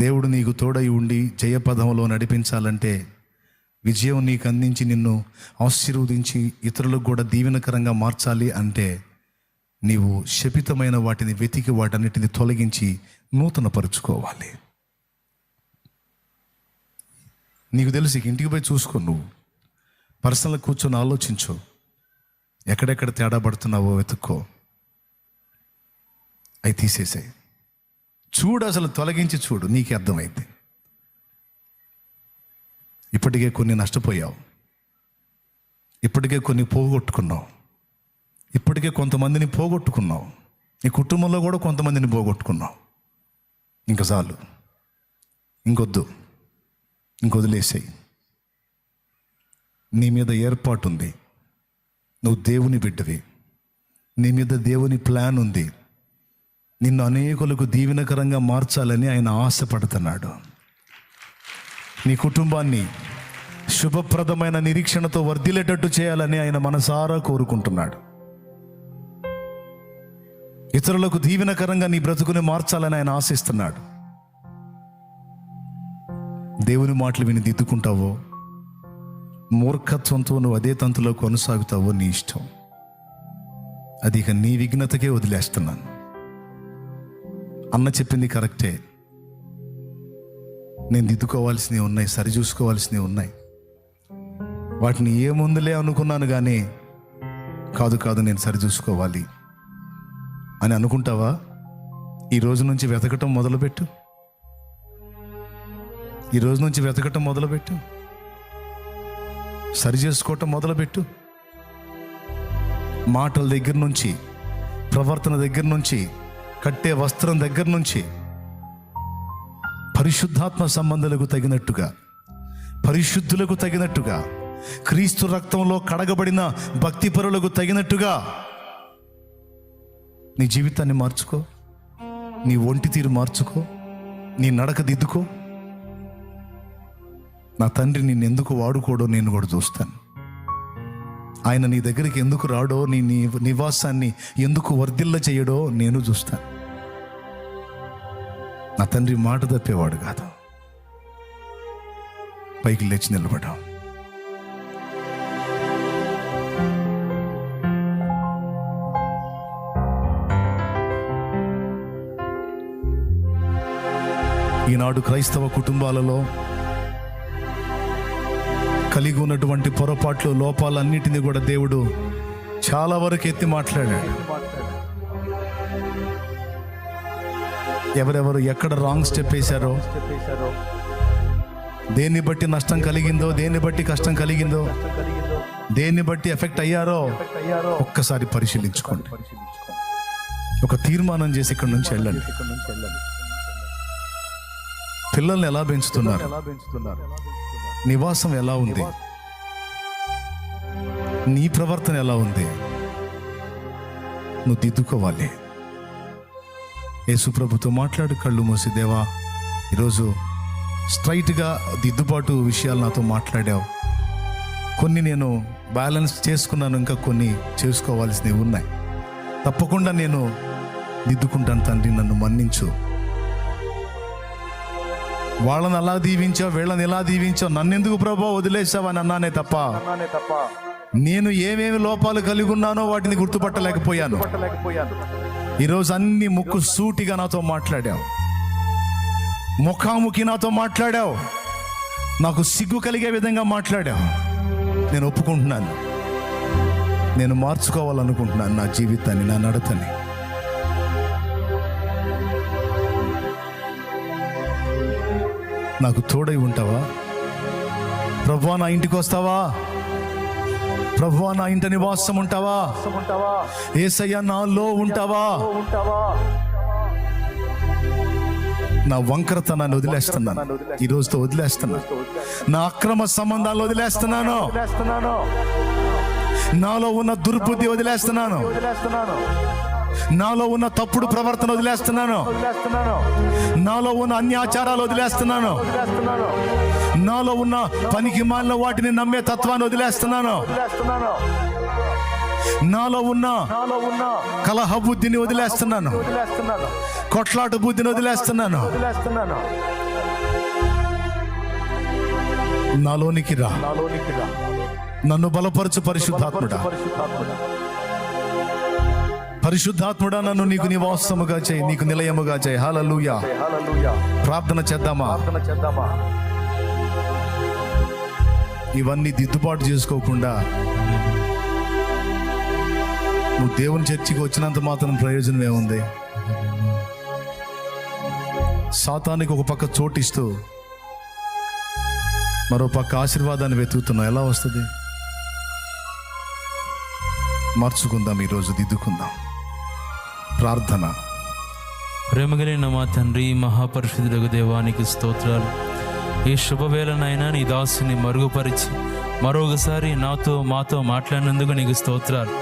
దేవుడు నీకు తోడై ఉండి జయపదంలో నడిపించాలంటే విజయం నీకు అందించి నిన్ను ఆశీర్వదించి ఇతరులకు కూడా దీవెనకరంగా మార్చాలి అంటే నీవు శపితమైన వాటిని వెతికి వాటన్నిటిని తొలగించి నూతనపరుచుకోవాలి. నీకు తెలుసు ఇంటికి పోయి చూసుకో నువ్వు. పర్సనల్ కూర్చొని ఆలోచించు. ఎక్కడెక్కడ తేడా పడుతున్నావో వెతుక్కో. అవి తీసేసాయి. చూడు అసలు తొలగించి చూడు నీకే అర్థమైంది ఇప్పటికే కొన్ని నష్టపోయావు. ఇప్పటికే కొన్ని పోగొట్టుకున్నావు. ఇప్పటికే కొంతమందిని పోగొట్టుకున్నావు. నీ కుటుంబంలో కూడా కొంతమందిని పోగొట్టుకున్నావు. ఇంకా చాలు. ఇంకొద్దు. ఇంకొదిలేసాయి. నీ మీద ఏర్పాటు ఉంది. నువ్వు దేవుని బిడ్డవి. నీ మీద దేవుని ప్లాన్ ఉంది. నిన్ను అనేకులకు దీవెనకరంగా మార్చాలని ఆయన ఆశపడుతున్నాడు. నీ కుటుంబాన్ని శుభప్రదమైన నిరీక్షణతో వర్ధిల్లేటట్టు చేయాలని ఆయన మనసారా కోరుకుంటున్నాడు. ఇతరులకు దీవెనకరంగా నీ బ్రతుకుని మార్చాలని ఆయన ఆశిస్తున్నాడు. దేవుని మాటలు విని దిద్దుకుంటావో మూర్ఖత్వంతో నువ్వు అదే తంతులో కొనసాగుతావో నీ ఇష్టం. అది ఇక నీ విఘ్నతకే వదిలేస్తున్నాను. అన్న చెప్పింది కరెక్టే. నేను దిద్దుకోవాల్సినవి ఉన్నాయి సరి చూసుకోవాల్సినవి ఉన్నాయి. వాటిని ఏముందులే అనుకున్నాను కానీ కాదు కాదు నేను సరి చూసుకోవాలి. అని అనుకుంటావా? ఈ రోజు నుంచి వెతకటం మొదలుపెట్టు. ఈ రోజు నుంచి వెతకటం మొదలుపెట్టు. సరి చేసుకోవటం మొదలుపెట్టు. మాటల దగ్గర నుంచి ప్రవర్తన దగ్గర నుంచి కట్టే వస్త్రం దగ్గర నుంచి పరిశుద్ధాత్మ సంబంధాలకు తగినట్టుగా పరిశుద్ధులకు తగినట్టుగా క్రీస్తు రక్తంలో కడగబడిన భక్తిపరులకు తగినట్టుగా నీ జీవితాన్ని మార్చుకో నీ ఒంటి తీరు మార్చుకో నీ నడక దిద్దుకో. నా తండ్రి నిన్ను ఎందుకు వాడుకోడో నేను కూడా చూస్తాను. ఆయన నీ దగ్గరికి ఎందుకు రాడో నీ నీ నివాసాన్ని ఎందుకు వర్ధిల్ల చేయడో నేను చూస్తాను. నా తండ్రి మాట తప్పేవాడు కాదు. పైకి లేచి నిలబడ్డాం. ఈనాడు క్రైస్తవ కుటుంబాలలో కలిగి ఉన్నటువంటి పొరపాట్లు లోపాలన్నిటినీ కూడా దేవుడు చాలా వరకు ఎత్తి మాట్లాడాడు. ఎవరెవరు ఎక్కడ రాంగ్ స్టెప్ వేశారో దేన్ని బట్టి నష్టం కలిగిందో దేన్ని బట్టి కష్టం కలిగిందో దేన్ని బట్టి ఎఫెక్ట్ అయ్యారో ఒక్కసారి పరిశీలించుకోండి. ఒక తీర్మానం చేసి ఇక్కడ నుంచి వెళ్ళండి. పిల్లల్ని ఎలా పెంచుతున్నారు? నివాసం ఎలా ఉంది? నీ ప్రవర్తన ఎలా ఉంది? నువ్వు దిద్దుకోవాలి. యేసుప్రభుతో మాట్లాడు కళ్ళు మూసి దేవా ఈరోజు స్ట్రైట్గా దిద్దుబాటు విషయాలు నాతో మాట్లాడావు. కొన్ని నేను బ్యాలెన్స్ చేసుకున్నాను ఇంకా కొన్ని చేసుకోవాల్సినవి ఉన్నాయి. తప్పకుండా నేను దిద్దుకుంటాను తండ్రి నన్ను మన్నించు. వాళ్ళని అలా దీవించావు వీళ్ళని ఎలా దీవించావు? నన్నెందుకు ప్రభా వదిలేసావని అన్నానే తప్ప? నేను ఏమేమి లోపాలు కలిగి ఉన్నానో వాటిని గుర్తుపట్టలేకపోయాను. ఈరోజు అన్ని ముక్కు సూటిగా నాతో మాట్లాడావు. ముఖాముఖి నాతో మాట్లాడావు. నాకు సిగ్గు కలిగే విధంగా మాట్లాడావు. నేను ఒప్పుకుంటున్నాను. నేను మార్చుకోవాలనుకుంటున్నాను నా జీవితాన్ని నా నడతని. నాకు తోడై ఉంటావా? ప్రభా నా ఇంటికి వస్తావా? ప్రభువా నా ఇంట నివాసం ఉంటావా? ఏసయ్య నాలో ఉంటావా? నా వంకరతనాన్ని వదిలేస్తున్నాను. ఈ రోజుతో వదిలేస్తున్నాను. నా అక్రమ సంబంధాలు వదిలేస్తున్నాను. నాలో ఉన్న దుర్బుద్ధి వదిలేస్తున్నాను. నాలో ఉన్న తప్పుడు ప్రవర్తన వదిలేస్తున్నాను. నాలో ఉన్న అన్యాచారాలు వదిలేస్తున్నాను. నాలో ఉన్న పనికి మాలిన వాటిని నమ్మే తత్వాన్ని వదిలేస్తున్నాను. నాలో ఉన్న కలహ బుద్ధిని వదిలేస్తున్నాను. కొట్లాట బుద్ధిని వదిలేస్తున్నాను. నాలోనికి రా. నన్ను బలపరచు పరిశుద్ధాత్ముడా. పరిశుద్ధాత్ముడా. నన్ను నీకు నివాసముగా చేయి నీకు నిలయముగా చేయి. హల్లెలూయా. ప్రార్థన చేద్దామా? ప్రార్థన చేద్దామా? ఇవన్నీ దిద్దుబాటు చేసుకోకుండా నువ్వు దేవుని చర్చికి వచ్చినంత మాత్రం ప్రయోజనం ఏముంది? సాతానికి ఒక పక్క చోటిస్తూ మరో పక్క ఆశీర్వాదాన్ని వెతుకుతున్నావు. ఎలా వస్తుంది? మార్చుకుందాం ఈరోజు దిద్దుకుందాం. ప్రార్థన. ప్రేమగలిగిన మా తండ్రి మహాపరిశుద్ధులకు దేవానికి స్తోత్రాలు. ఈ శుభవేళనైనా నీ దాసుని మరుగుపరిచి మరొకసారి నాతో మాతో మాట్లాడినందుకు నీకు స్తోత్రాలు.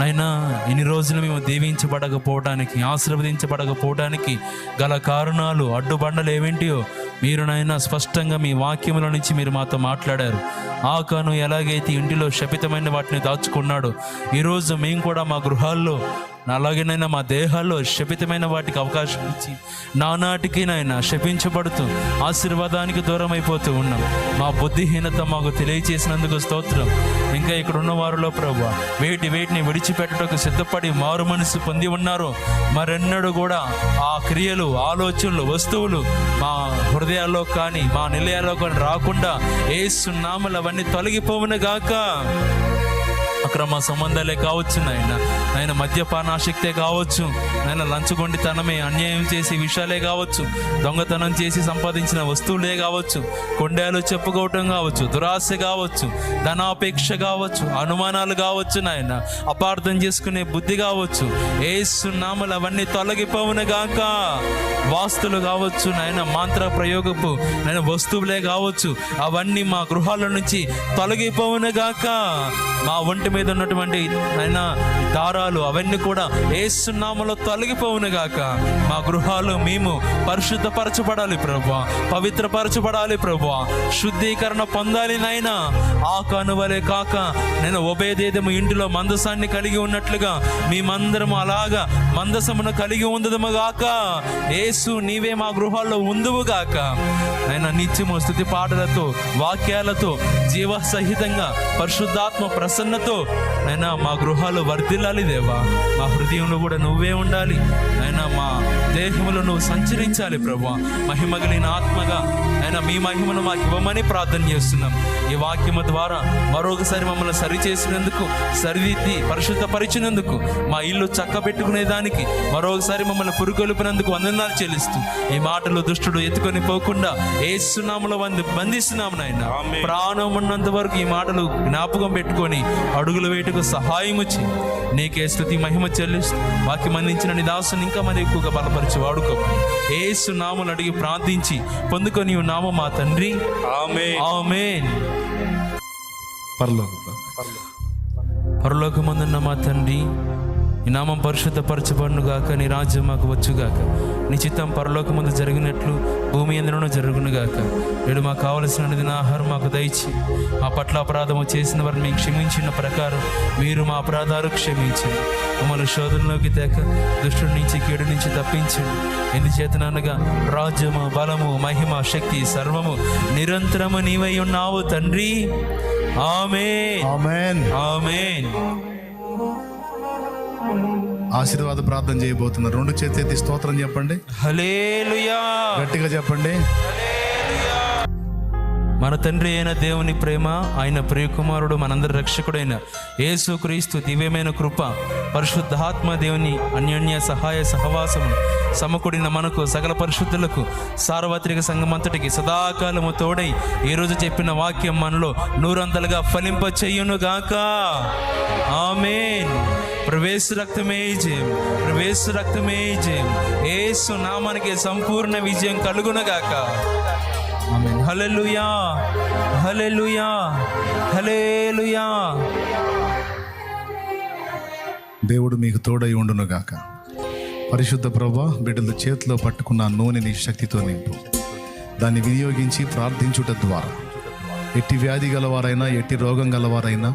నైనా ఇన్ని రోజులు మేము దీవించబడకపోవటానికి ఆశీర్వదించబడకపోవటానికి గల కారణాలు అడ్డుబండలు ఏమిటియో మీరు నైనా స్పష్టంగా మీ వాక్యముల నుంచి మీరు మాతో మాట్లాడారు. ఆకాను ఎలాగైతే ఇంటిలో శపితమైన వాటిని దాచుకున్నాడో ఈరోజు మేము కూడా మా గృహాల్లో అలాగేనైనా మా దేహాల్లో శపితమైన వాటికి అవకాశం ఇచ్చి నానాటికి నాయన శపించబడుతూ ఆశీర్వాదానికి దూరం అయిపోతూ ఉన్నాం. మా బుద్ధిహీనత మాకు తెలియచేసినందుకు స్తోత్రం. ఇంకా ఇక్కడ ఉన్న వారిలో ప్రభు వేటి వేటిని విడిచిపెట్టడానికి సిద్ధపడి మారు మనసు పొంది ఉన్నారు. మరెన్నడూ కూడా ఆ క్రియలు ఆలోచనలు వస్తువులు మా హృదయాల్లో కానీ మా నిలయాల్లో కానీ రాకుండా ఏ సున్నాములు అవన్నీ తొలగిపోవును గాక. అక్రమ సంబంధాలే కావచ్చు నాయన. ఆయన మద్యపానాశక్తే కావచ్చు. ఆయన లంచగొండితనమే అన్యాయం చేసి విషయాలే కావచ్చు. దొంగతనం చేసి సంపాదించిన వస్తువులే కావచ్చు. కొండలు చెప్పుకోవటం కావచ్చు దురాశ కావచ్చు ధనాపేక్ష కావచ్చు అనుమానాలు కావచ్చు నాయన. అపార్థం చేసుకునే బుద్ధి కావచ్చు. ఏసునామలు అవన్నీ తొలగిపోవును గాక. వాస్తులు కావచ్చు నాయన మాంత్ర ప్రయోగపు నేను వస్తువులే కావచ్చు. అవన్నీ మా గృహాల నుంచి తొలగిపోవును గాక. మా ఒంటి మీద ఉన్నటువంటి ఆయన దారాలు అవన్నీ కూడా ఏసునామలో తొలగిపోవును గాక. మా గృహాలు మేము పరిశుద్ధపరచబడాలి ప్రభు. పవిత్రపరచబడాలి ప్రభు. శుద్ధీకరణ పొందాలి నాయన. ఆ కనువలే కాక నేను ఉభయదేదము ఇంటిలో మందసాన్ని కలిగి ఉన్నట్లుగా మేమందరము అలాగా మందసమును కలిగి ఉందదము గాక. ఏసు నీవే మా గృహాల్లో ఉందువు గాక. ఆయన నిత్యము స్థుతి పాటలతో వాక్యాలతో జీవ సహితంగా పరిశుద్ధాత్మ ప్రసన్నతో నైనా మా గృహాలు వర్ధిల్లాలి దేవా. మా హృదయంలో కూడా నువ్వే ఉండాలి. అయినా మా దేహంలో నువ్వు సంచరించాలి ప్రభా. మహిమ కలిగిన ఆత్మగా అయినా మీ మహిమను మాకు ఇవ్వమని ప్రార్థన చేస్తున్నాం. ఈ వాక్యము ద్వారా మరొకసారి మమ్మల్ని సరిచేసినందుకు సరిదిద్ది పరిశుద్ధపరిచినందుకు మా ఇల్లు చక్క పెట్టుకునేదానికి మరొకసారి మమ్మల్ని పురుకొల్పినందుకు వందనాలు చెల్లిస్తూ ఈ మాటలు దుష్టుడు ఎత్తుకొని పోకుండా ఏసునాములో వంది బంధిస్తున్నాం నాయన. ప్రాణం ఉన్నంత వరకు ఈ మాటలు జ్ఞాపకం పెట్టుకొని అడుగులు వేటుకు సహాయం వచ్చి నీకే స్థుతి మహిమ చెల్లిస్తూ వాక్యం అందించిన నీ దాసుని ఇంకా మరి ఎక్కువగా బలపరిచి వాడుకోమని ఏసు నాములు అడిగి ప్రార్థించి పొందుకొని నామం మా తండ్రి. ఆమె ఆమేన్. పర్లోక పరలోకమందున్న మా తండ్రి. నీ నామం పరిశుద్ధపరచబడును గాక నీ రాజ్యం మాకు వచ్చుగాక. నీ చిత్తం పరలోకమందు జరిగినట్లు భూమి ఎందులోనూ జరుగును గాక నేడు మాకు కావలసిన ఆహారం మాకు దయచి. మా పట్ల అపరాధము చేసిన వారిని మేము క్షమించిన ప్రకారం మీరు మా అపరాధాలు క్షమించండి. మమ్మల్ని శోధనలోకి తేక దుష్టుడి నుంచి కీడు నుంచి తప్పించండి. ఎందుచేతనగా రాజ్యము బలము మహిమ శక్తి సర్వము నిరంతరము నీవై ఉన్నావు తండ్రి. ఆమె ఆమెన్. ఆమేన్. ఆశీర్వాద ప్రార్థన చేయబోతున్నారు. రెండు చేతి స్తోత్రం చెప్పండి. గట్టిగా చెప్పండి. మన తండ్రి అయిన దేవుని ప్రేమ ఆయన ప్రియకుమారుడు మనందరి రక్షకుడైన యేసుక్రీస్తు దివ్యమైన కృప పరిశుద్ధాత్మ దేవుని అన్యోన్య సహాయ సహవాసము సమకూడిన మనకు సకల పరిశుద్ధులకు సార్వత్రిక సంఘమంతటికి సదాకాలము తోడై ఈ రోజు చెప్పిన వాక్యం మనలో నూరంతలుగా ఫలింప చెయ్యును గాక ఆమేన్. ప్రవేశ రక్తమే జయం ప్రవేశ రక్తమే జయం ఏసు నామానికి సంపూర్ణ విజయం కలుగునగాక. ఆమేన్. హల్లెలూయా. హల్లెలూయా. దేవుడు మీకు తోడై ఉండునుగాక. పరిశుద్ధ ప్రభా బిడ్డల చేతిలో పట్టుకున్న నూనెని శక్తితో నింపు. దాన్ని వినియోగించి ప్రార్థించుట ద్వారా. ఎట్టి వ్యాధి గలవారైనా ఎట్టి రోగం గలవారైనా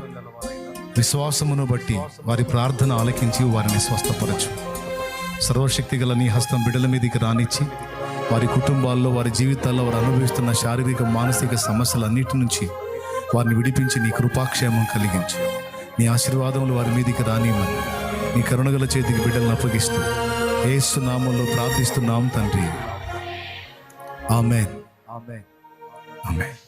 విశ్వాసమును బట్టి వారి ప్రార్థన ఆలకించి వారిని స్వస్థపరచు. సర్వశక్తి గల నీ హస్తం బిడ్డల మీదకి రానిచ్చి వారి కుటుంబాల్లో వారి జీవితాల్లో వారు అనుభవిస్తున్న శారీరక మానసిక సమస్యలన్నిటి నుంచి వారిని విడిపించి నీ కృపాక్షేమం కలిగించు. నీ ఆశీర్వాదములు వారి మీదికి రానియమని నీ కరుణగల చేతికి బిడ్డలను అప్పగిస్తూ ఏసు నామంలో ప్రార్థిస్తున్నాం తండ్రి. ఆమెన్. ఆమె ఆమెన్.